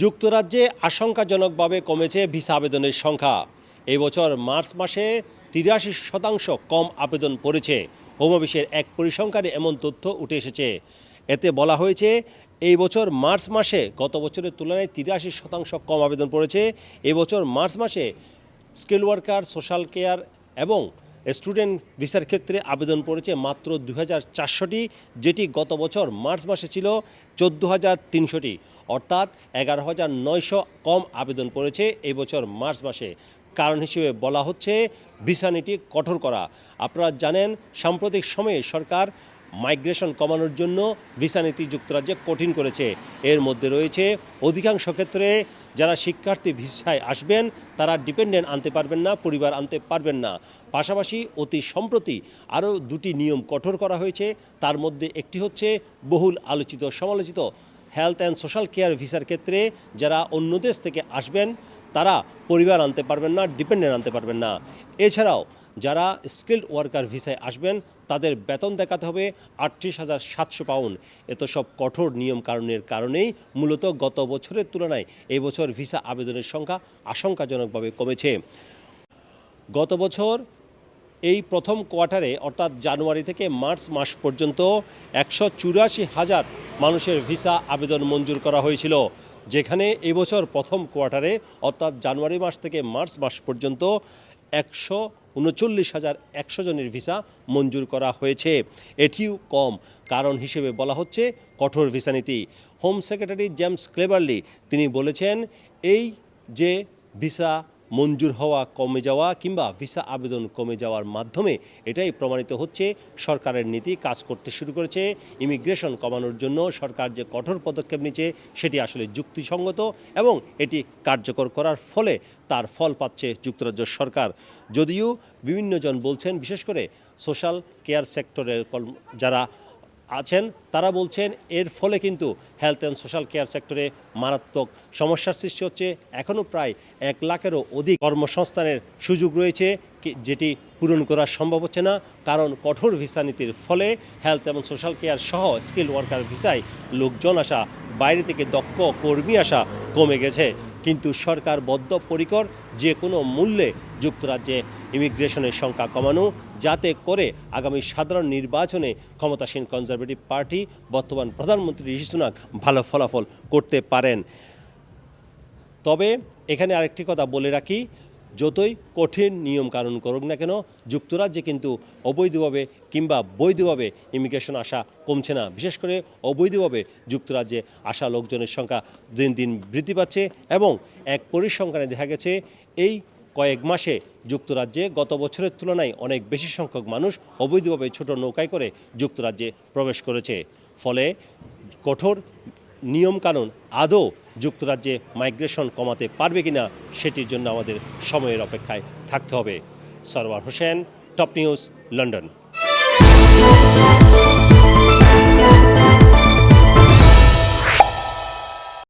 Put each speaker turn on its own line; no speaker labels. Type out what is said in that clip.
যুক্তরাজ্যে আশঙ্কাজনকভাবে কমেছে ভিসা আবেদনের সংখ্যা। এই বছর মার্চ মাসে তিরাশি শতাংশ কম আবেদন পড়েছে। হোম অফিসের এক পরিসংখ্যানে এমন তথ্য উঠে এসেছে। এতে বলা হয়েছে, এই বছর মার্চ মাসে গত বছরের তুলনায় তিরাশি শতাংশ কম আবেদন পড়েছে। এবছর মার্চ মাসে স্কিল ওয়ার্কার সোশ্যাল কেয়ার এবং স্টুডেন্ট ভিসার ক্ষেত্রে আবেদন পড়েছে মাত্র দু চারশোটি, যেটি গত বছর মার্চ মাসে ছিল চোদ্দ হাজার তিনশোটি। অর্থাৎ এগারো হাজার নয়শো কম আবেদন পড়েছে এই বছর মার্চ মাসে। কারণ হিসেবে বলা হচ্ছে, ভিসা নীতি কঠোর করা। আপনারা জানেন, সাম্প্রতিক সময়ে সরকার মাইগ্রেশন কমানোর জন্য ভিসা নীতি যুক্তরাজ্যে কঠিন করেছে। এর মধ্যে রয়েছে, অধিকাংশ ক্ষেত্রে যারা শিক্ষার্থী ভিসায় আসবেন, তারা ডিপেন্ডেন্ট আনতে পারবেন না, পরিবার আনতে পারবেন না। পাশাপাশি অতি সম্প্রতি আরও দুটি নিয়ম কঠোর করা হয়েছে। তার মধ্যে একটি হচ্ছে, বহুল আলোচিত সমালোচিত হেলথ অ্যান্ড সোশ্যাল কেয়ার ভিসার ক্ষেত্রে যারা অন্য দেশ থেকে আসবেন, তারা পরিবার আনতে পারবেন না, ডিপেন্ডেন্ট আনতে পারবেন না। এছাড়াও যারা স্কিল্ড ওয়ার্কার ভিসায় আসবেন, তাদের বেতন দেখাতে হবে আটত্রিশ হাজার সাতশো পাউন্ড এত সব কঠোর নিয়ম কারণের কারণেই মূলত গত বছরের তুলনায় এই বছর ভিসা আবেদনের সংখ্যা আশঙ্কাজনকভাবে কমেছে। গত বছর এই প্রথম কোয়ার্টারে অর্থাৎ জানুয়ারি থেকে মার্চ মাস পর্যন্ত একশো চুরাশি হাজার মানুষের ভিসা আবেদন মঞ্জুর করা হয়েছিল, যেখানে এবছর প্রথম কোয়ার্টারে অর্থাৎ জানুয়ারি মাস থেকে মার্চ মাস পর্যন্ত একশো উনচল্লিশ হাজার একশো জনের ভিসা মঞ্জুর করা হয়েছে। এটিও কম। কারণ হিসেবে বলা হচ্ছে, কঠোর ভিসা নীতি। হোম সেক্রেটারি জেমস ক্লেবারলি তিনি বলেছেন, এই যে ভিসা মঞ্জুর হওয়া কমে যাওয়া কিংবা ভিসা আবেদন কমে যাওয়ার মাধ্যমে এটাই প্রমাণিত হচ্ছে। সরকারের নীতি কাজ করতে শুরু করেছে। ইমিগ্রেশন কমানোর জন্য সরকার যে কঠোর পদক্ষেপ নিচ্ছে সেটি আসলে যুক্তিসঙ্গত এবং এটি কার্যকর করার ফলে তার ফল পাচ্ছে যুক্তরাজ্য সরকার। যদিও বিভিন্নজন বলছেন, বিশেষ করে সোশ্যাল কেয়ার সেক্টরের যারা আছেন, তারা বলছেন এর ফলে কিন্তু হেলথ অ্যান্ড সোশ্যাল কেয়ার সেক্টরে মারাত্মক সমস্যার সৃষ্টি হচ্ছে। এখনও প্রায় এক লাখেরও অধিক কর্মসংস্থানের সুযোগ রয়েছে যেটি পূরণ করা সম্ভব হচ্ছে না, কারণ কঠোর ভিসা নীতির ফলে হেলথ এবং সোশ্যাল কেয়ার সহ স্কিল ওয়ার্কার ভিসায় লোকজন আসা, বাইরে থেকে দক্ষ কর্মী আসা কমে গেছে। কিন্তু সরকার বদ্ধপরিকর, যে কোনো মূল্যে যুক্তরাজ্যে ইমিগ্রেশনের সংখ্যা কমানো, যাতে করে আগামী সাধারণ নির্বাচনে ক্ষমতাসীন কনজারভেটিভ পার্টি বর্তমান প্রধানমন্ত্রী ঋষি সুনাক ভালো ফলাফল করতে পারেন। তবে এখানে আরেকটি কথা বলে রাখি, যতই কঠিন নিয়ম কানুন করুক না কেন, যুক্তরাজ্যে কিন্তু অবৈধভাবে কিংবা বৈধভাবে ইমিগ্রেশন আসা কমছে না। বিশেষ করে অবৈধভাবে যুক্তরাজ্যে আসা লোকজনের সংখ্যা দিন দিন বৃদ্ধি পাচ্ছে এবং এক পরিসংখ্যানে দেখা গেছে, এই কয়েক মাসে যুক্তরাজ্যে গত বছরের তুলনায় অনেক বেশি সংখ্যক মানুষ অবৈধভাবে ছোট নৌকায় করে যুক্তরাজ্যে প্রবেশ করেছে। ফলে কঠোর নিয়মকানুন আদৌ যুক্তরাজ্যে মাইগ্রেশন কমাতে পারবে কিনা সেটির জন্য আমাদের সময়ের অপেক্ষায় থাকতে হবে। Sarwar Hossain, top news, London.